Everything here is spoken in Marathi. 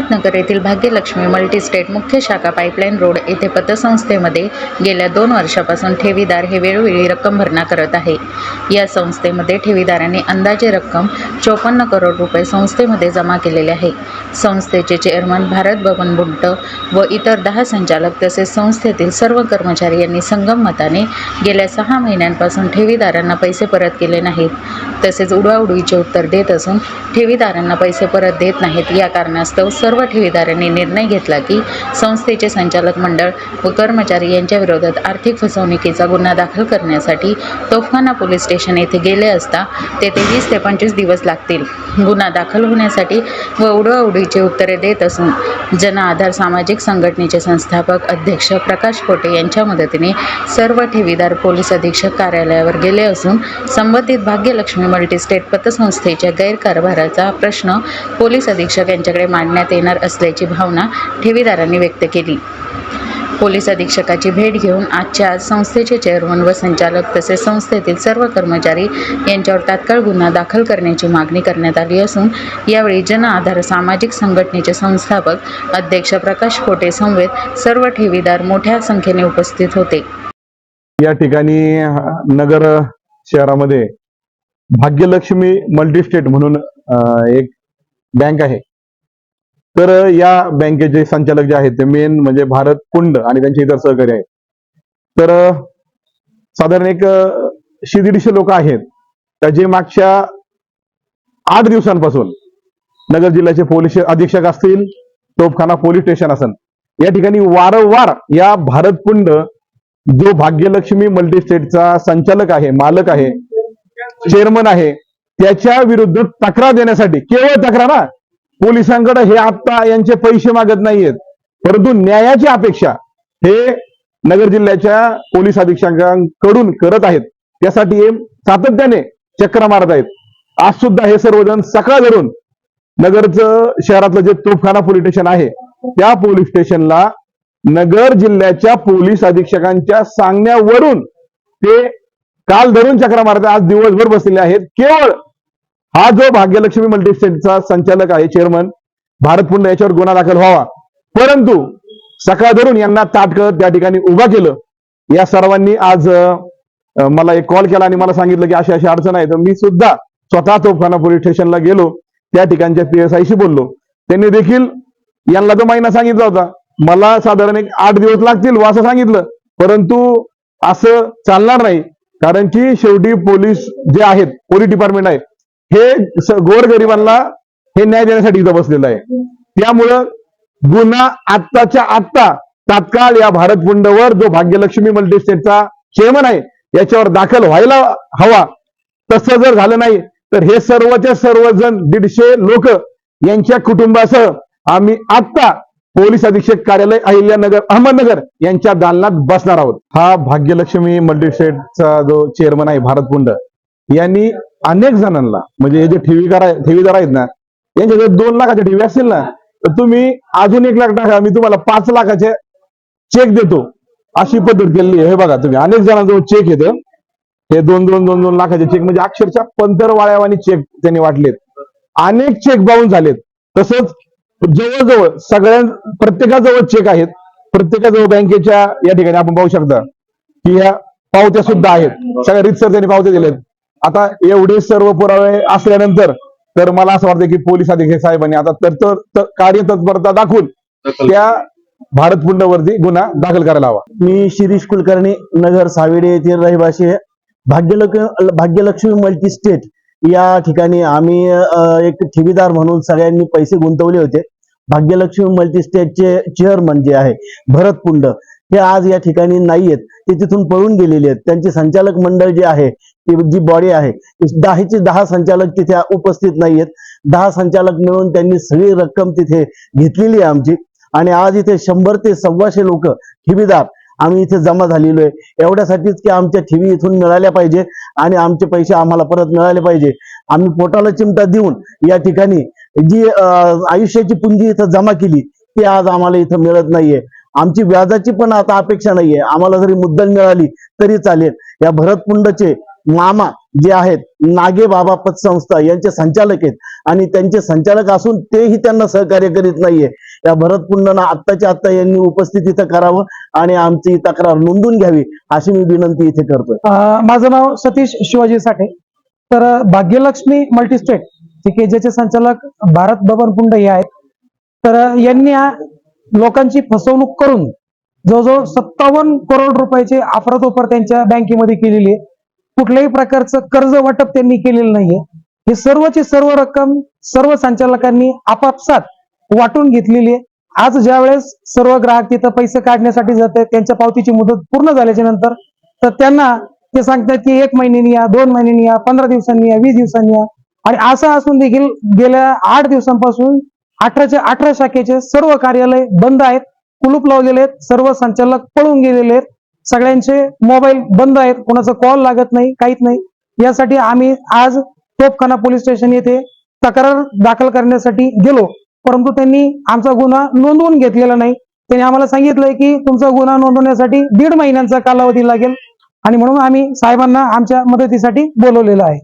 अहमदनगर येथील भाग्यलक्ष्मी मल्टीस्टेट मुख्य शाखा पाईपलाईन रोड येथे पतसंस्थेमध्ये गेल्या दोन वर्षापासून ठेवीदार हे वेळोवेळी रक्कम भरणा करत आहे. या संस्थेमध्ये ठेवीदारांनी अंदाजे रक्कम चोपन्न करोड रुपये संस्थेमध्ये जमा केलेले आहे. संस्थेचे चेअरमन भारत भवन बुंट व इतर दहा संचालक तसेच संस्थेतील सर्व कर्मचारी यांनी संगम मताने गेल्या सहा महिन्यांपासून ठेवीदारांना पैसे परत केले नाहीत. तसेच उडवाउडवीचे उत्तर देत असून ठेवीदारांना पैसे परत देत नाहीत. या कारणास्तव सर्व सर्व ठेवीदारांनी निर्णय घेतला की संस्थेचे संचालक मंडळ व कर्मचारी यांच्या विरोधात आर्थिक फसवणुकीचा गुन्हा दाखल करण्यासाठी तोफखाना पोलीस स्टेशन येथे गेले असता तेथे वीस ते पंचवीस दिवस लागतील. गुन्हा दाखल होण्यासाठी व उडवाउडीची उत्तरे देत असून जन आधार सामाजिक संघटनेचे संस्थापक अध्यक्ष प्रकाश कोटे यांच्या मदतीने सर्व ठेवीदार पोलीस अधीक्षक कार्यालयावर गेले असून संबंधित भाग्यलक्ष्मी मल्टीस्टेट पतसंस्थेच्या गैरकारभाराचा प्रश्न पोलीस अधीक्षक यांच्याकडे मांडण्यात येणार असल्याची भावना ठेवीदारांनी व्यक्त केली. पोलीस अधीक्षकाची भेट घेऊन आजच्या आज संस्थेचे चेअरमन व संचालक तसेच संस्थेतील सर्व कर्मचारी यांच्यावर तात्काळ गुन्हा दाखल करण्याची मागणी करण्यात आली असून यावेळी जन आधार सामाजिक संघटनेचे संस्थापक अध्यक्ष प्रकाश कोटे समवेत सर्व ठेवीदार मोठ्या संख्येने उपस्थित होते. या ठिकाणी नगर शहरामध्ये भाग्यलक्ष्मी मल्टीस्टेट म्हणून एक बँक आहे. तर या बँकेचे संचालक जे आहेत ते मेन म्हणजे भारत कुंड आणि त्यांचे इतर सहकारी आहेत. तर साधारण एक शे दीडशे लोक आहेत. का जे मागच्या आठ दिवसांपासून नगर जिल्ह्याचे पोलीस अधीक्षक असतील तोफखाना पोलीस स्टेशन असेल या ठिकाणी वारंवार या भारत कुंड जो भाग्यलक्ष्मी मल्टीस्टेटचा संचालक आहे मालक आहे चेअरमन आहे त्याच्या विरुद्ध तक्रार देण्यासाठी केवळ तक्रार ना पोलिसांकडे हे आत्ता यांचे पैसे मागत नाहीयेत. परंतु न्यायाची अपेक्षा हे नगर जिल्ह्याच्या पोलीस अधीक्षकांकडून करत आहेत. त्यासाठी हे सातत्याने चक्र मारत आहेत. आज सुद्धा हे सर्वजण सकाळ धरून नगरचं शहरातलं जे तोफखाना पोलीस स्टेशन आहे त्या पोलीस स्टेशनला नगर जिल्ह्याच्या पोलीस अधीक्षकांच्या सांगण्यावरून ते काल धरून चक्रा मारत आज दिवसभर बसलेले आहेत. केवळ हा जो भाग्यलक्ष्मी मल्टीस्टेटचा संचालक आहे चेअरमन भारत पुन्हा याच्यावर गुन्हा दाखल व्हावा. परंतु सकाळ धरून यांना ताटकळत त्या ठिकाणी उभा केलं. या सर्वांनी आज मला एक कॉल केला आणि मला सांगितलं की अशी अशी अडचण आहे. तर मी सुद्धा स्वतः तोफखाना पोलीस स्टेशनला गेलो. त्या ठिकाणच्या पी एस आयशी बोललो. त्यांनी देखील यांना जो महिना सांगितला होता मला साधारण एक आठ दिवस लागतील व असं सांगितलं. परंतु असं चालणार नाही. कारण की शेवटी पोलीस जे आहेत पोलीस डिपार्टमेंट आहे हे गोरगरिबांना हे न्याय देण्यासाठी इथं बसलेलं आहे. त्यामुळं गुन्हा आत्ताच्या आत्ता तात्काळ या भारत फुंडवर जो भाग्यलक्ष्मी मल्टीस्टेटचा चेअरमन आहे याच्यावर दाखल व्हायला हवा. तसं जर झालं नाही तर हे सर्वच्या सर्वजण दीडशे लोक यांच्या कुटुंबासह आम्ही आत्ता पोलीस अधीक्षक कार्यालय अहिल्यानगर अहमदनगर यांच्या दालनात बसणार आहोत. हा भाग्यलक्ष्मी मल्टीस्टेटचा जो चेअरमन आहे भारत पुंड यांनी अनेक जणांना म्हणजे हे जे ठेवीदार आहे ठेवीदार आहेत ना यांच्याकडे दोन लाखाच्या ठेवी असतील ना तर तुम्ही अजून एक लाख टाका मी तुम्हाला पाच लाखाचे चेक देतो. अशी पद्धत केलेली आहे. हे बघा तुम्ही अनेक जणांजवळ चेक येतं. हे दोन दोन दोन दोन लाखाचे चेक म्हणजे अक्षरशः पंतरवाळ्यावानी चेक त्यांनी वाटलेत. अनेक चेक बाउन्स झालेत. तसंच जवळजवळ सगळ्या प्रत्येकाजवळ चेक आहेत. प्रत्येकाजवळ बँकेच्या या ठिकाणी आपण पाहू शकता की या पावत्या सुद्धा आहेत. सगळ्या रितसर त्यांनी पावत्या दिलेत आता एवढे सर्व पुरावे असल्यानंतर तर मला असं वाटतं की पोलीस अधीक्षक साहेबांनी आता तर तर- तर कार्यतत्परता दाखवून त्या भारत पुंडवरती गुन्हा दाखल करायला हवा. मी शिरीष कुलकर्णी नगर सावेडे येथील रहिवासी आहे. भाग्यलक्ष्मी भाग्यलक्ष्मी मल्टीस्टेट या ठिकाणी आम्ही एक ठेवीदार म्हणून सगळ्यांनी पैसे गुंतवले होते. भाग्यलक्ष्मी मल्टीस्टेटचे चेअरमन जे आहे भरत पुंड हे आज या ठिकाणी नाहीयेत. ते तिथून पळून गेलेले आहेत. त्यांचे संचालक मंडळ जे आहे ती जी बॉडी आहे दहाची दहाचे दहा संचालक तिथे उपस्थित नाहीयेत. दहा संचालक मिळून त्यांनी सगळी रक्कम तिथे घेतलेली आहे आमची. आणि आज इथे शंभर ते सव्वाशे लोक ठेवीदार आम्ही इथे जमा झालेलो आहे. एवढ्यासाठीच की आमच्या ठेवी इथून मिळाल्या पाहिजे आणि आमचे पैसे आम्हाला परत मिळाले पाहिजे. आम्ही पोटाला चिमटा देऊन या ठिकाणी जी आयुष्याची पुंजी इथं जमा केली ती आज आम्हाला इथं मिळत नाहीये. आमची व्याजाची पण आता अपेक्षा नाहीये. आम्हाला जरी मुद्दल मिळाली तरी चालेल. या भरतपुंडचे मामा जे आहेत नागे बाबा पतसंस्था यांचे संचालक आहेत. आणि त्यांचे संचालक असून तेही त्यांना सहकार्य करीत नाहीये. या भरत कुंडना आत्ताच्या आत्ता यांनी उपस्थित इथं करावं आणि आमची तक्रार नोंदून घ्यावी अशी मी विनंती इथे करतोय. माझं नाव सतीश शिवाजी साठे. तर भाग्यलक्ष्मी मल्टीस्टेट ठीक आहे ज्याचे संचालक भारत बबन पुंड हे आहेत. तर यांनी लोकांची फसवणूक करून जवळजवळ सत्तावन्न करोड रुपयाची अफरातोफर त्यांच्या बँकेमध्ये केलेली आहे. कुठल्याही प्रकारचं कर्ज वाटप त्यांनी केलेलं नाहीये. हे सर्वची सर्व रक्कम सर्व संचालकांनी आपापसात वाटून घेतलेली आहे. आज ज्या वेळेस सर्व ग्राहक तिथं पैसे काढण्यासाठी जाते त्यांच्या पावतीची मुदत पूर्ण झाल्याच्यानंतर तर त्यांना ते सांगतात की एक महिन्यानी या दोन महिन्यानी या पंधरा दिवसांनी या वीस दिवसांनी या. आणि असं असून देखील गेल्या आठ दिवसांपासून अठराच्या अठरा शाखेचे सर्व कार्यालय बंद आहेत कुलूप लावलेले आहेत सर्व संचालक पळून गेलेले आहेत. सगळ्यांचे मोबाईल बंद आहेत कोणाचा कॉल लागत नाही काहीच नाही. यासाठी आम्ही आज तोपखाना पोलीस स्टेशन येथे तक्रार दाखल करण्यासाठी गेलो. परंतु त्यांनी आमचा गुन्हा नोंदवून घेतलेला नाही. त्यांनी आम्हाला सांगितलंय की तुमचा गुन्हा नोंदवण्यासाठी दीड महिन्यांचा कालावधी लागेल आणि म्हणून आम्ही साहेबांना आमच्या मदतीसाठी बोलवलेलं आहे.